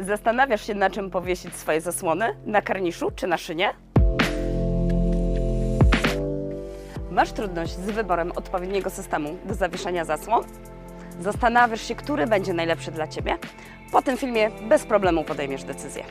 Zastanawiasz się, na czym powiesić swoje zasłony? Na karniszu czy na szynie? Masz trudność z wyborem odpowiedniego systemu do zawieszania zasłon? Zastanawiasz się, który będzie najlepszy dla Ciebie? Po tym filmie bez problemu podejmiesz decyzję.